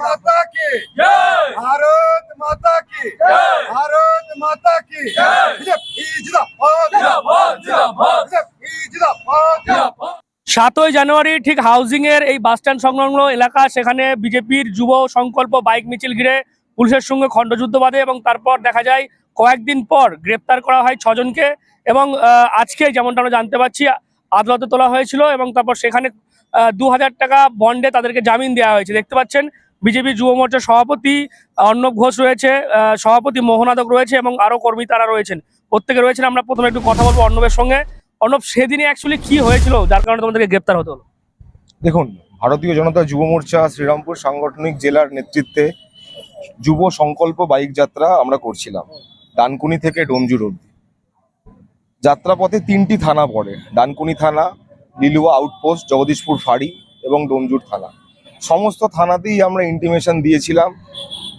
মাতা ভারত মাতা ভারত মাতা সাতই জানুয়ারি ঠিক হাউজিং এর এই বাস স্ট্যান্ড সংলগ্ন এলাকা সেখানে বিজেপির যুব সংকল্প বাইক মিছিল ঘিরে পুলিশের সঙ্গে খণ্ডযুদ্ধ বাঁধে এবং তারপর দেখা যায় কয়েকদিন পর গ্রেপ্তার করা হয় ছজনকে এবং আজকে যেমনটা আমরা জানতে পারছি আদালতে তোলা হয়েছিল এবং তারপর সেখানে দু হাজার টাকা বন্ডে তাদেরকে জামিন দেওয়া হয়েছে। দেখতে পাচ্ছেন বিজেপি যুব মোর্চার সভাপতি অর্ণব ঘোষ রয়েছে সভাপতি মোহনাদক রয়েছে এবং আরও কর্মী তারা রয়েছেন। প্রত্যেকে রয়েছেন, আমরা প্রথমে একটু কথা বলব অর্ণবের সঙ্গে। অর্ণব সেদিনে অ্যাকচুয়ালি কি হয়েছিল? যার কারণে তোমাদেরকে গ্রেপ্তার হতে হলো। দেখুন, ভারতীয় জনতা যুব মোর্চা শ্রীরামপুর সাংগঠনিক জেলার নেতৃত্বে যুব সংকল্প বাইক যাত্রা আমরা করছিলাম, ডানকুনি থেকে ডোমজুর অব্দি যাত্রাপথে তিনটি থানা পড়ে, ডানকুনি থানা, লিলুয়া আউটপোস্ট, জগদীশপুর ফাঁড়ি এবং ডোমজুর থানা। সমস্ত থানাতেই আমরা ইন্টিমেশন দিয়েছিলাম।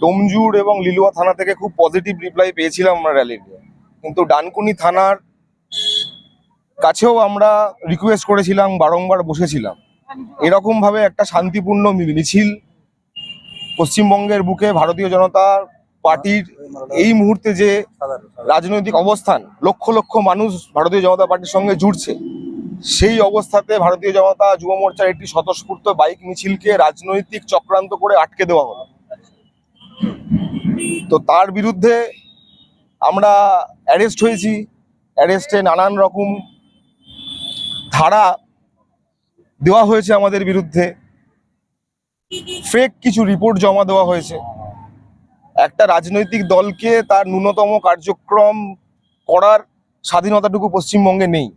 ডোমজুর এবং লিলুয়া থানা থেকে খুব পজিটিভ রিপ্লাই পেয়েছিলাম আমরা র্যালির কিন্তু ডানকুনি থানার কাছেও আমরা রিকোয়েস্ট করেছিলাম বারংবার বসেছিলাম। এরকম ভাবে একটা শান্তিপূর্ণ মিছিল পশ্চিমবঙ্গের বুকে ভারতীয় জনতা পার্টির এই মুহূর্তে যে রাজনৈতিক অবস্থান লক্ষ লক্ষ মানুষ ভারতীয় জনতা পার্টির সঙ্গে জুড়ছে। সেই অবস্থাতে ভারতীয় জনতা যুব মোর্চার একটি স্বতঃস্ফূর্ত বাইক মিছিলকে রাজনৈতিক চক্রান্ত করে আটকে দেওয়া হলো। তো তার বিরুদ্ধে আমরা অ্যারেস্ট হয়েছি। অ্যারেস্টে নানান রকম ধারা দেওয়া হয়েছে আমাদের বিরুদ্ধে। ফেক কিছু রিপোর্ট জমা দেওয়া হয়েছে। একটা রাজনৈতিক দলকে তার ন্যূনতম কার্যক্রম করার স্বাধীনতাটুকু পশ্চিমবঙ্গে নেই।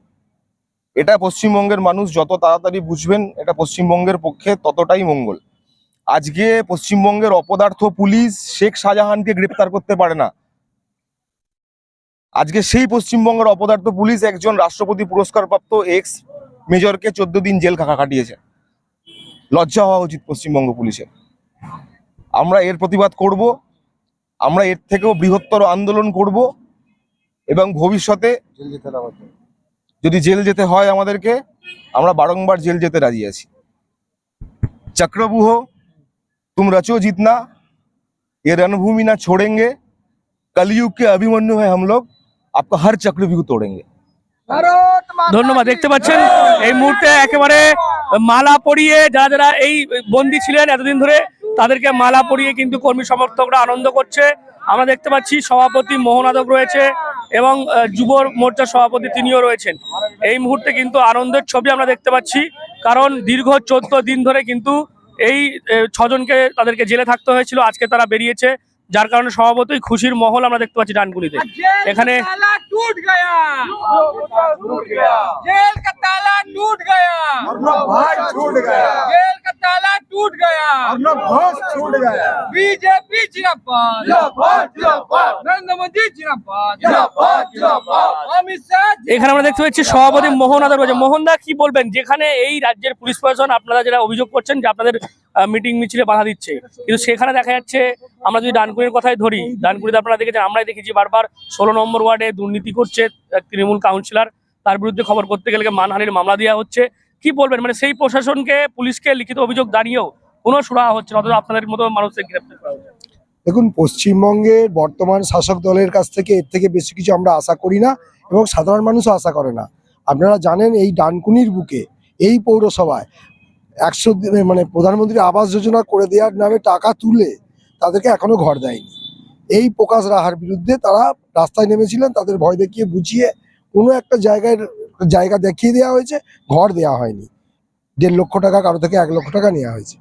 এটা পশ্চিমবঙ্গের মানুষ যত তাড়াতাড়ি বুঝবেন, এটা পশ্চিমবঙ্গের পক্ষে ততটাই মঙ্গল। আজকে পশ্চিমবঙ্গের অপদার্থ পুলিশ শেখ শাহজাহানকে গ্রেপ্তার করতে পারে না। আজকে সেই পশ্চিমবঙ্গের অপদার্থ পুলিশ একজন রাষ্ট্রপতি পুরস্কারপ্রাপ্ত এক্স মেজরকে চোদ্দ দিন জেল কাকা কাটিয়েছে লজ্জা হওয়া উচিত পশ্চিমবঙ্গ পুলিশের। আমরা এর প্রতিবাদ করব, আমরা এর থেকেও বৃহত্তর আন্দোলন করব এবং ভবিষ্যতে যদি জেল যেতে হয় আমাদেরকে আমরা বারংবার জেল যেতে রাজি আছি চক্রবুহ तुम रचो जितना ये रणभूमि ना छोड़ेंगे कलयुग के अभिमन्यु है हम लोग आपका हर चक्रव्यूह तोड़ेंगे ধন্যবাদ দেখতে পাচ্ছেন এই মুহূর্তে একেবারে মালা পরিয়ে যারা যারা এই বন্দি ছিলেন এতদিন ধরে তাদেরকে মালা পরিয়ে কিন্তু কর্মী সমর্থকরা আনন্দ করছে আমরা দেখতে পাচ্ছি সভাপতি মোহনাদক রয়েছে এবং যুব মোর্চার সভাপতি তিনিও রয়েছেন। এই মুহূর্তে কিন্তু আনন্দের ছবি আমরা দেখতে পাচ্ছি, কারণ দীর্ঘ চোদ্দ দিন ধরে কিন্তু এই ছজনকে তাদেরকে জেলে থাকতে হয়েছিল, আজকে তারা বেরিয়েছে। যার কারণে স্বভাবতই খুশির মহল আমরা দেখতে পাচ্ছি ডানগুলিতে এখানে टूट गया टूट गया जेल का ताला टूट गया अपना भाई छूट गया जेल का ताला टूट गया अपना घोष छूट गया बीजेपी जिंदाबाद जिंदाबाद जिंदाबाद नरेंद्र मोदी जिंदाबाद जिंदाबाद जिंदाबाद अमित शाह এখানে আমরা দেখতে পাচ্ছি সভাপতি মোহন আদা রয়েছে মোহন দা কি বলবেন যেখানে এই রাজ্যের পুলিশ প্রশাসন আপনারা যেটা অভিযোগ করছেন যে আপনাদের মিটিং মিছিলে বাধা দিচ্ছে কিন্তু সেখানে দেখা যাচ্ছে আমরা যদি ডানকুনির কথাই ধরি ডানকুনিতে আপনারা দেখেছেন আমরাই দেখেছি বারবার ষোলো নম্বর ওয়ার্ডে দুর্নীতি করছে এক তৃণমূল কাউন্সিলর, তার বিরুদ্ধে খবর করতে গেলে মানহানির মামলা দেওয়া হচ্ছে। কি বলবেন? মানে সেই প্রশাসনকে, পুলিশকে লিখিত অভিযোগ দাঁড়িয়েও কোনো সুরাহা হচ্ছে না, অথচ আপনাদের মতো মানুষকে গ্রেপ্তার করা হচ্ছে। দেখুন পশ্চিমবঙ্গের বর্তমান শাসক দলের কাছ থেকে এর থেকে বেশি কিছু আমরা আশা করি না এবং সাধারণ মানুষও আশা করে না। আপনারা জানেন, এই ডানকুনির বুকে, এই পৌরসভায় একশো মানে প্রধানমন্ত্রী আবাস যোজনা করে দেওয়ার নামে টাকা তুলে তাদেরকে এখনও ঘর দেয়নি। এই প্রকাশ রাহার বিরুদ্ধে তারা রাস্তায় নেমেছিলেন, তাদের ভয় দেখিয়ে বুঝিয়ে কোনো একটা জায়গায় জায়গা দেখিয়ে দেওয়া হয়েছে, ঘর দেওয়া হয়নি। দেড় লক্ষ টাকা, কারও থেকে এক লক্ষ টাকা নেওয়া হয়েছে।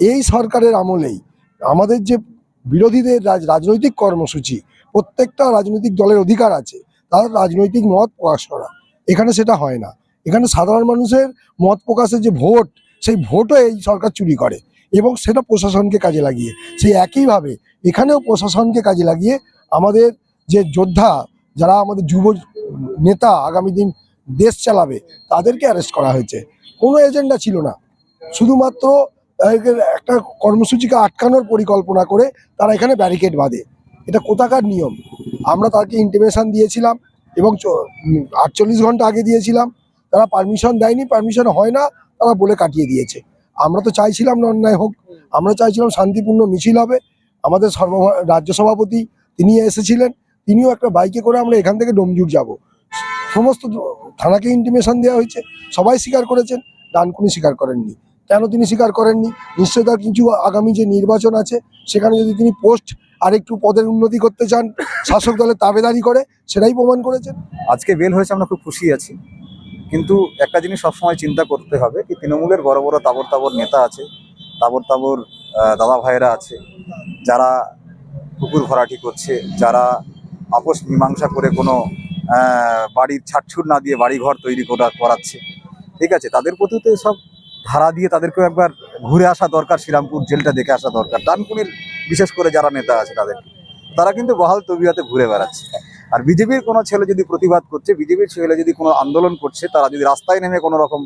এই সরকারের আমলেই আমাদের যে বিরোধীদের রাজ, রাজনৈতিক কর্মসূচি, প্রত্যেকটা রাজনৈতিক দলের অধিকার আছে, তার রাজনৈতিক মত প্রকাশ করা। এখানে সেটা হয় না। এখানে সাধারণ মানুষের মত প্রকাশের যে ভোট, সেই ভোটও এই সরকার চুরি করে। এবং সেটা প্রশাসনকে কাজে লাগিয়ে। সেই একইভাবে এখানেও প্রশাসনকে কাজে লাগিয়ে আমাদের যে যোদ্ধা, যারা আমাদের যুব নেতা আগামী দিন দেশ চালাবে, তাদেরকে অ্যারেস্ট করা হয়েছে। কোনো এজেন্ডা ছিল না। শুধুমাত্র একটা কর্মসূচিকে আটকানোর পরিকল্পনা করে তারা এখানে ব্যারিকেড বাঁধে। এটা কোথাকার নিয়ম? আমরা তাকে ইন্টিমেশন দিয়েছিলাম এবং আটচল্লিশ ঘণ্টা আগে দিয়েছিলাম। তারা পারমিশন দেয়নি পারমিশন হয় না, তারা বলে কাটিয়ে দিয়েছে। আমরা তো চাইছিলাম না অন্যায় হোক, আমরা চাইছিলাম শান্তিপূর্ণ মিছিল হবে। আমাদের সর্ব রাজ্য সভাপতি তিনি এসেছিলেন, তিনিও একটা বাইকে করে আমরা এখান থেকে ডোমজুর যাব। সমস্ত থানাকে ইন্টিমেশন দেওয়া হয়েছে, সবাই স্বীকার করেছেন, ডানকুনি স্বীকার করেননি। কেন তিনি স্বীকার করেননি? নিশ্চয় তার কিছু আগামী যে নির্বাচন আছে, সেখানে যদি তিনি পোস্ট আর একটু পদের উন্নতি করতে চান, শাসক দলের তাবেদারি করে, সেটাই প্রমাণ করেছেন। আজকে বেল হয়েছে, আমরা খুব খুশি আছি। কিন্তু একটা জিনিস সবসময় চিন্তা করতে হবে কি তৃণমূলের বড় বড় তাবর তাবর নেতা আছে তাবর তাবর দাদা ভাইরা আছে, যারা পুকুর ভরাটি করছে, যারা আপোষ মীমাংসা করে কোনো বাড়ির ছাটছুট না দিয়ে বাড়ি ঘর তৈরি করা, করাচ্ছে। ঠিক আছে, তাদের প্রতি তো সব ধারা দিয়ে তাদেরকেও একবার ঘুরে আসা দরকার, শ্রীরামপুর জেলটা দেখে আসা দরকার। ডানকুনির বিশেষ করে যারা নেতা আছে তাদের তারা কিন্তু বহাল তবিয়াতে ঘুরে বেড়াচ্ছে। আর বিজেপির কোনো ছেলে যদি প্রতিবাদ করছে, বিজেপির ছেলে যদি কোনো আন্দোলন করছে, তারা যদি রাস্তায় নেমে কোনো রকম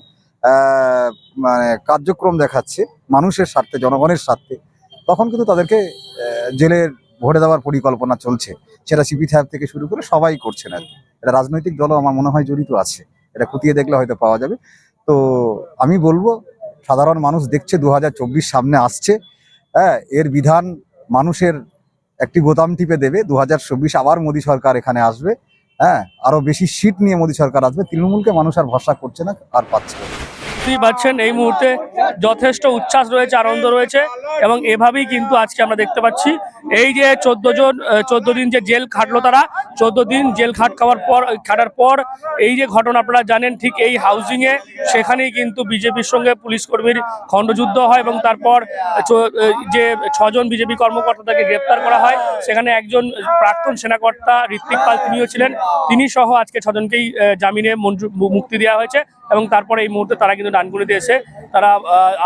মানে কার্যক্রম দেখাচ্ছে, মানুষের স্বার্থে, জনগণের স্বার্থে, তখন কিন্তু তাদেরকে জেলের ভরে দেওয়ার পরিকল্পনা চলছে। সেটা সিপি সাহেব থেকে শুরু করে সবাই করছেন আর এটা রাজনৈতিক দলও আমার মনে হয় জড়িত আছে। এটা খতিয়ে দেখলে হয়তো পাওয়া যাবে। তো আমি বলব, সাধারণ মানুষ দেখছে দু হাজার চব্বিশ সামনে আসছে। হ্যাঁ এর বিধান মানুষের একটি গোদাম টিপে দেবে। দু হাজার চব্বিশ আবার মোদী সরকার এখানে আসবে। হ্যাঁ আরও বেশি সিট নিয়ে মোদী সরকার আসবে। তৃণমূলকে মানুষ আর ভরসা করছে না, আর পাচ্ছে না। বুঝতেই পাচ্ছেন, এই মুহূর্তে যথেষ্ট উচ্ছ্বাস রয়েছে, আনন্দ রয়েছে এবং এভাবেই কিন্তু আজকে আমরা দেখতে পাচ্ছি। এই যে চোদ্দ জন চোদ্দ দিন যে জেল খাটলো তারা, চোদ্দ দিন জেল খাট খাওয়ার পর খাটার পর এই যে ঘটনা আপনারা জানেন, ঠিক এই হাউজিং এ সেখানেই কিন্তু বিজেপির সঙ্গে পুলিশ কর্মীর খণ্ডযুদ্ধ হয় এবং তারপর যে ছজন বিজেপি কর্মকর্তা তাকে গ্রেপ্তার করা হয়, সেখানে একজন প্রাক্তন সেনাকর্তা ঋত্বিক পাল তিনিও ছিলেন। তিনি সহ আজকে ছজনকেই জামিনে মুক্তি দেওয়া হয়েছে। এবং তারপরে এই মুহূর্তে তারা কিন্তু ডানকুনিতে এসে তারা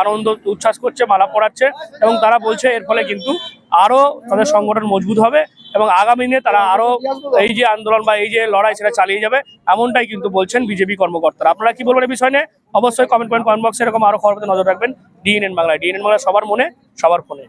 আনন্দ, উচ্ছ্বাস করছে, মালা পড়াচ্ছে এবং তারা বলছে এর ফলে কিন্তু আরও তাদের সংগঠন মজবুত হবে এবং আগামী দিনে তারা আরও এই যে আন্দোলন বা এই যে লড়াই সেটা চালিয়ে যাবে এমনটাই কিন্তু বলছেন বিজেপি কর্মকর্তারা। আপনারা কি বলবেন এই বিষয় নিয়ে? অবশ্যই কমেন্ট করেন কমেন্ট বক্সে এরকম আরও খবর নজর রাখবেন। ডিএনএন বাংলায়। ডিএনএন বাংলা সবার মনে, সবার ফোনে।